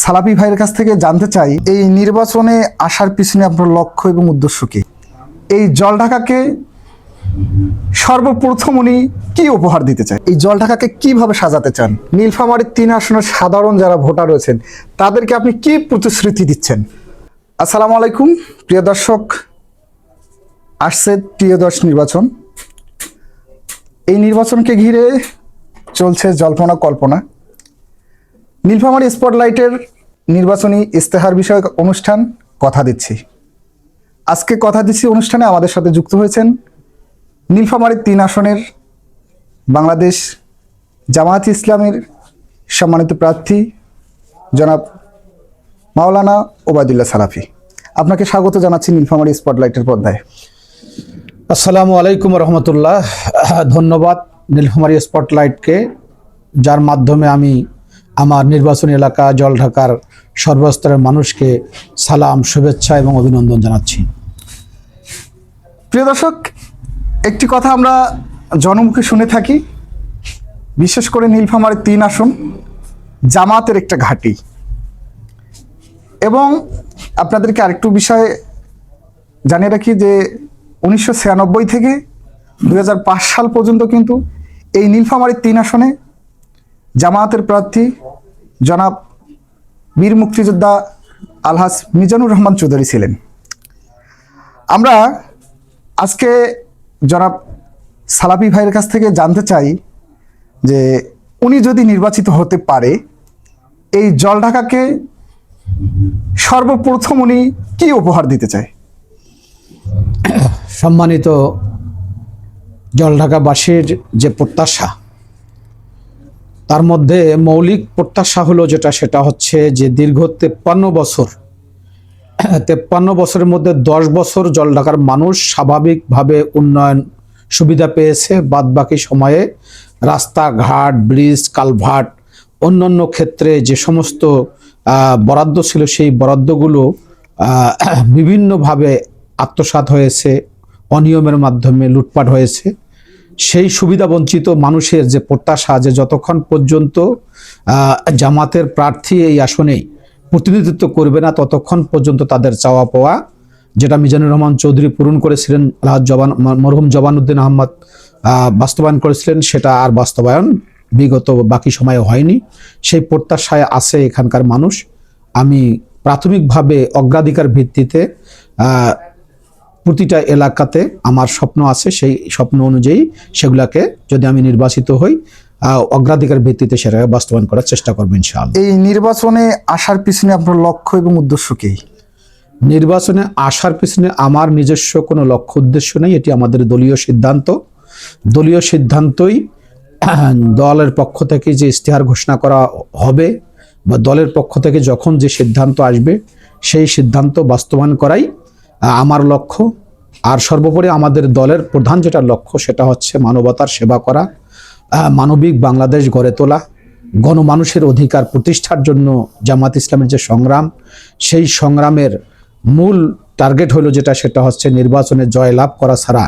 সালাপি ভাইয়ের কাছ থেকে জানতে চাই, এই নির্বাচনে আসার পিছনে আপনার লক্ষ্য এবং উদ্দেশ্য কি? এই জল ঢাকাকে সর্বপ্রথম উনি কি উপহার দিতে চান এই জল ঢাকাকে কীভাবে সাজাতে চান? নীলফামারীর তিন আসনের সাধারণ যারা ভোটার রয়েছেন, তাদেরকে আপনি কি প্রতিশ্রুতি দিচ্ছেন? আসসালামু আলাইকুম, প্রিয় দর্শক, আসছে ত্রিয়দশ নির্বাচন। এই নির্বাচনকে ঘিরে চলছে জল্পনা কল্পনা। নীলফামারী স্পটলাইটের নির্বাচনী ইস্তেহার বিষয়ক অনুষ্ঠান কথা দিচ্ছি। আজকে কথা দিচ্ছি অনুষ্ঠানে আমাদের সাথে যুক্ত হয়েছেন নীলফামারীর তিন আসনের বাংলাদেশ জামায়াত ইসলামের সম্মানিত প্রার্থী জনাব মাওলানা ওবায়দুল্লাহ সালাফি। আপনাকে স্বাগত জানাচ্ছি নীলফামারী স্পটলাইটের পর্দায়। আসসালামু আলাইকুম রহমতুল্লাহ। ধন্যবাদ নীলফামারী স্পটলাইটকে, যার মাধ্যমে আমি আমার নির্বাচনী এলাকা জল ঢাকার সর্বস্তরের মানুষকে সালাম, শুভেচ্ছা এবং অভিনন্দন জানাচ্ছি। প্রিয় দর্শক, একটি কথা আমরা জনমুখে শুনে থাকি। বিশেষ করে নীলফামারীর তিন আসন, জামাতের একটা ঘাঁটি। এবং আপনাদেরকে আরেকটু বিষয়ে জানিয়ে রাখি যে উনিশশো ছিয়ানব্বই থেকে দু হাজার পাঁচ সাল পর্যন্ত কিন্তু এই নীলফামারীর তিন আসনে জামায়াতের প্রার্থী জনাব বীর মুক্তিযোদ্ধা আলহাস মিজানুর রহমান চৌধুরী ছিলেন। আমরা আজকে জনাব সালাপি ভাইয়ের কাছ থেকে জানতে চাই যে উনি যদি নির্বাচিত হতে পারে, এই জল ঢাকাকে সর্বপ্রথম উনি কি উপহার দিতে চায়? সম্মানিত জলঢাকাবাসীর যে প্রত্যাশা তার মধ্যে মৌলিক প্রত্যাশা হলো যেটা, সেটা হচ্ছে যে দীর্ঘ তেপ্পান্ন বছর, তেপ্পান্ন বছরের মধ্যে দশ বছর জলঢাকার মানুষ স্বাভাবিকভাবে উন্নয়ন সুবিধা পেয়েছে। বাদ বাকি সময়ে রাস্তাঘাট, ব্রিজ, কালভার্ট, অন্যান্য ক্ষেত্রে যে সমস্ত বরাদ্দ ছিল, সেই বরাদ্দগুলো বিভিন্নভাবে আত্মসাৎ হয়েছে, অনিয়মের মাধ্যমে লুটপাট হয়েছে। সেই সুবিধা বঞ্চিত মানুষের যে প্রত্যাশা যে যতক্ষণ পর্যন্ত জামাতের প্রার্থী এই আসনে প্রতিনিধিত্ব করবে না, ততক্ষণ পর্যন্ত তাদের চাওয়া পাওয়া, যেটা মিজানুর রহমান চৌধুরী পূরণ করেছিলেন আলহাজ জবান মরহুম জবানুদ্দিন আহমদ বাস্তবায়ন করেছিলেন, সেটা আর বাস্তবায়ন বিগত বাকি সময়ে হয়নি। সেই প্রত্যাশায় আছে এখানকার মানুষ। আমি প্রাথমিকভাবে অগ্রাধিকার ভিত্তিতে প্রতিটা এলাকাতে আমার স্বপ্ন আছে সেই স্বপ্ন অনুযায়ী সেগুলাকে যদি আমি নির্বাচিত হই অগ্রাধিকার ভিত্তিতে সেটাকে বাস্তবায়ন করার চেষ্টা করব ইনশাআল্লাহ। এই নির্বাচনে আসার পিছনে আপনার লক্ষ্য এবং উদ্দেশ্য কি? নির্বাচনে আসার পিছনে আমার নিজস্ব কোনো লক্ষ্য উদ্দেশ্য নেই এটি আমাদের দলীয় সিদ্ধান্ত। দলীয় সিদ্ধান্তই দলের পক্ষ থেকে যে ইশতেহার ঘোষণা করা হবে বা দলের পক্ষ থেকে যখন যে সিদ্ধান্ত আসবে সেই সিদ্ধান্ত বাস্তবায়ন করাই আমার লক্ষ্য। আর সর্বোপরি আমাদের দলের প্রধান যেটা লক্ষ্য, সেটা হচ্ছে মানবতার সেবা করা মানবিক বাংলাদেশ গড়ে তোলা, গণমানুষের অধিকার প্রতিষ্ঠার জন্য জামাত ইসলামের যে সংগ্রাম, সেই সংগ্রামের মূল টার্গেট হলো যেটা, সেটা হচ্ছে নির্বাচনে জয়লাভ করা ছাড়া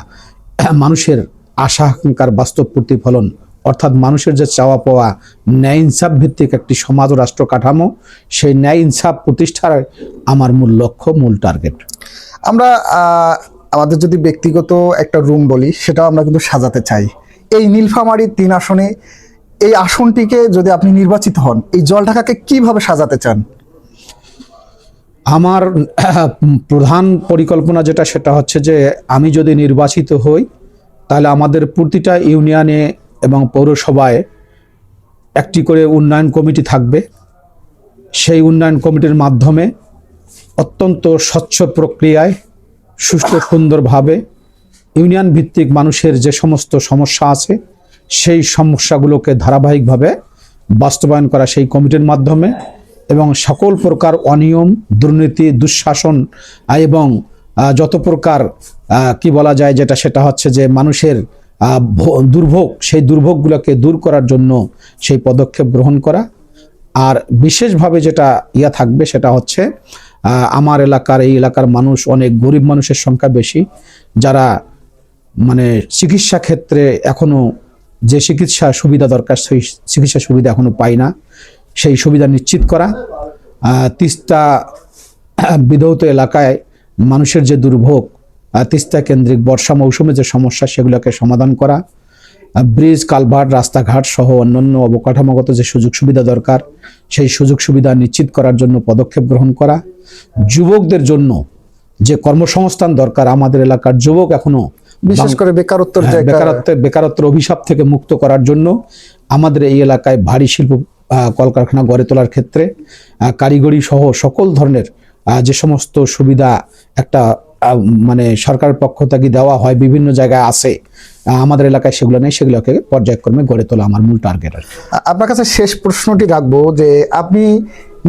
মানুষের আশা আকাঙ্ক্ষার বাস্তব প্রতিফলন অর্থাৎ মানুষের যে চাওয়া পাওয়া ন্যায় ইনসাফ ভিত্তিক একটি সমাজ ও রাষ্ট্র কাঠামো সেই ন্যায় ইনসাফ প্রতিষ্ঠার আমার মূল লক্ষ্য মূল টার্গেট আমরা আমাদের যদি ব্যক্তিগত একটা রুম বলি সেটাও আমরা কিন্তু সাজাতে চাই। এই নীলফামারীর তিন আসনে এই আসনটিকে যদি আপনি নির্বাচিত হন এই জল ঢাকাকে কীভাবে সাজাতে চান? আমার প্রধান পরিকল্পনা যেটা সেটা হচ্ছে যে আমি যদি নির্বাচিত হই তাহলে আমাদের প্রতিটা ইউনিয়নে এবং পৌরসভায় একটি করে উন্নয়ন কমিটি থাকবে। সেই উন্নয়ন কমিটির মাধ্যমে অত্যন্ত স্বচ্ছ প্রক্রিয়ায়, সুষ্ঠু সুন্দরভাবে ইউনিয়ন ভিত্তিক মানুষের যে সমস্ত সমস্যা আছে, সেই সমস্যাগুলোকে ধারাবাহিকভাবে বাস্তবায়ন করা সেই কমিটির মাধ্যমে এবং সকল প্রকার অনিয়ম, দুর্নীতি, দুঃশাসন এবং যত প্রকার কি বলা যায় যেটা, সেটা হচ্ছে যে মানুষের দুর্ভোগ, সেই দুর্ভোগগুলোকে দূর করার জন্য সেই পদক্ষেপ গ্রহণ করা। আর বিশেষভাবে যেটা ইয়া থাকবে সেটা হচ্ছে আমার এলাকার, এই এলাকার মানুষ অনেক গরিব মানুষের সংখ্যা বেশি, যারা মানে চিকিৎসা ক্ষেত্রে এখনও যে চিকিৎসা সুবিধা দরকার, সেই চিকিৎসা সুবিধা এখনও পায় না, সেই সুবিধা নিশ্চিত করা। তিস্তা বিধৌত এলাকায় মানুষের যে দুর্ভোগ তিস্তা কেন্দ্রিক বর্ষা মৌসুমে যে সমস্যা সেগুলোকে সমাধান করা ব্রিজ কালভার্ট রাস্তাঘাট সহ অন্যান্য অবকাঠামোগত যে সুযোগ সুবিধা দরকার সেই সুযোগ সুবিধা নিশ্চিত করার জন্য পদক্ষেপ গ্রহণ করা। যুবকদের জন্য যে কর্মসংস্থান দরকার আমাদের এলাকার যুবক এখনও বিশেষ করে বেকারত্বের হ্যাঁ, বেকারত্ব বেকারত্বের অভিশাপ থেকে মুক্ত করার জন্য আমাদের এই এলাকায় ভারী শিল্প কলকারখানা গড়ে তোলার ক্ষেত্রে কারিগরি সহ সকল ধরনের যে সমস্ত সুবিধা একটা মানে সরকারের পক্ষ থেকে দেওয়া হয় বিভিন্ন জায়গায় আছে। আমাদের এলাকায় সেগুলো নেই সেগুলোকে পর্যায়ক্রমে গড়ে তোলা আমার মূল টার্গেট আর আপনার কাছে শেষ প্রশ্নটি রাখব যে আপনি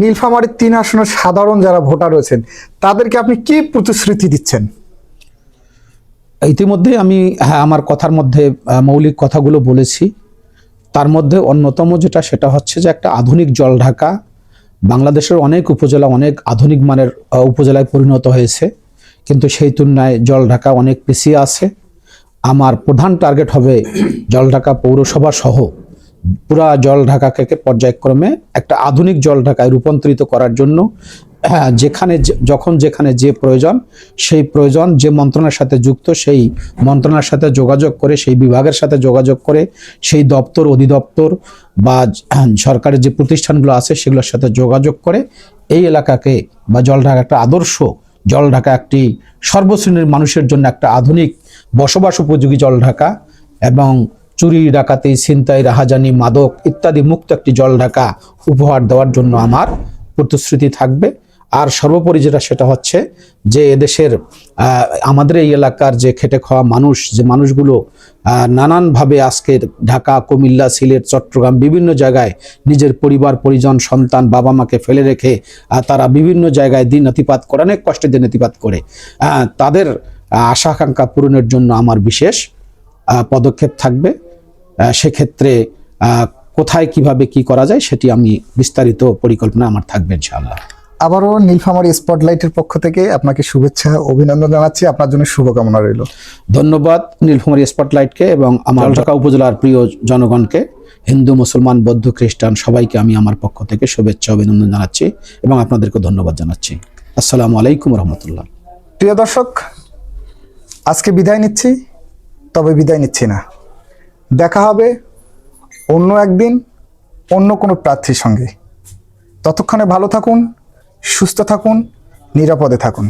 নীলফামারীর তিন আসনের সাধারণ যারা ভোটার রয়েছেন তাদেরকে আপনি কি প্রতিশ্রুতি দিচ্ছেন? ইতিমধ্যে আমি হ্যাঁ আমার কথার মধ্যে মৌলিক কথাগুলো বলেছি। তার মধ্যে অন্যতম যেটা সেটা হচ্ছে যে একটা আধুনিক জল ঢাকা বাংলাদেশের অনেক উপজেলা অনেক আধুনিক মানের উপজেলায় পরিণত হয়েছে। কিন্তু সেই তুলনায় জল ঢাকা অনেক পিছিয়ে আছে। আমার প্রধান টার্গেট হবে জল ঢাকা পৌরসভা সহ পুরা জল ঢাকাকে পর্যায়ক্রমে একটা আধুনিক জল ঢাকায় রূপান্তরিত করার জন্য হ্যাঁ, যেখানে যখন যেখানে যে প্রয়োজন সেই প্রয়োজন যে মন্ত্রণার সাথে যুক্ত সেই মন্ত্রণার সাথে যোগাযোগ করে সেই বিভাগের সাথে যোগাযোগ করে সেই দপ্তর অধিদপ্তর বা সরকারের যে প্রতিষ্ঠানগুলো আছে সেগুলোর সাথে যোগাযোগ করে এই এলাকাকে বা জল ঢাকা একটা আদর্শ জল ঢাকা একটি সর্বশ্রেণীর মানুষের জন্য একটা আধুনিক বসবাস উপযোগী জল ঢাকা এবং চুরি, ডাকাতি, ছিনতাই, রাহাজানি, মাদক ইত্যাদি মুক্ত একটি জল ঢাকা উপহার দেওয়ার জন্য আমার প্রতিশ্রুতি থাকবে। আর সর্বোপরি যেটা, সেটা হচ্ছে যে এদেশের আমাদের এই এলাকার যে খেটে খাওয়া মানুষ, যে মানুষগুলো নানানভাবে আজকে ঢাকা, কুমিল্লা, সিলেট, চট্টগ্রাম বিভিন্ন জায়গায় নিজের পরিবার, পরিজন, সন্তান, বাবা মাকে ফেলে রেখে তারা বিভিন্ন জায়গায় দিন অতিপাত করে, অনেক কষ্টে দিন অতিপাত করে। তাদের আশা আকাঙ্ক্ষা পূরণের জন্য আমার বিশেষ পদক্ষেপ থাকবে। সেক্ষেত্রে কোথায় কীভাবে কি করা যায়, সেটি আমি বিস্তারিত পরিকল্পনা আমার থাকবে, ইনশাআল্লাহ। আবারও নীলফামারী স্পটলাইটের পক্ষ থেকে আপনাকে শুভেচ্ছা অভিনন্দন জানাচ্ছি। আপনার জন্য শুভকামনা রইল। ধন্যবাদ নীলফামারী স্পটলাইটকে এবং আমার ঢাকা উপজেলার প্রিয় জনগণকে হিন্দু মুসলমান বৌদ্ধ খ্রিস্টান সবাইকে আমি আমার পক্ষ থেকে শুভেচ্ছা অভিনন্দন জানাচ্ছি এবং আপনাদেরকে ধন্যবাদ জানাচ্ছি। আসসালামু আলাইকুম রহমতুল্লাহ। প্রিয় দর্শক আজকে বিদায় নিচ্ছি তবে বিদায় নিচ্ছি না। দেখা হবে অন্য একদিন অন্য কোনো প্রার্থীর সঙ্গে। ততক্ষণে ভালো থাকুন সুস্থ থাকুন নিরাপদে থাকুন।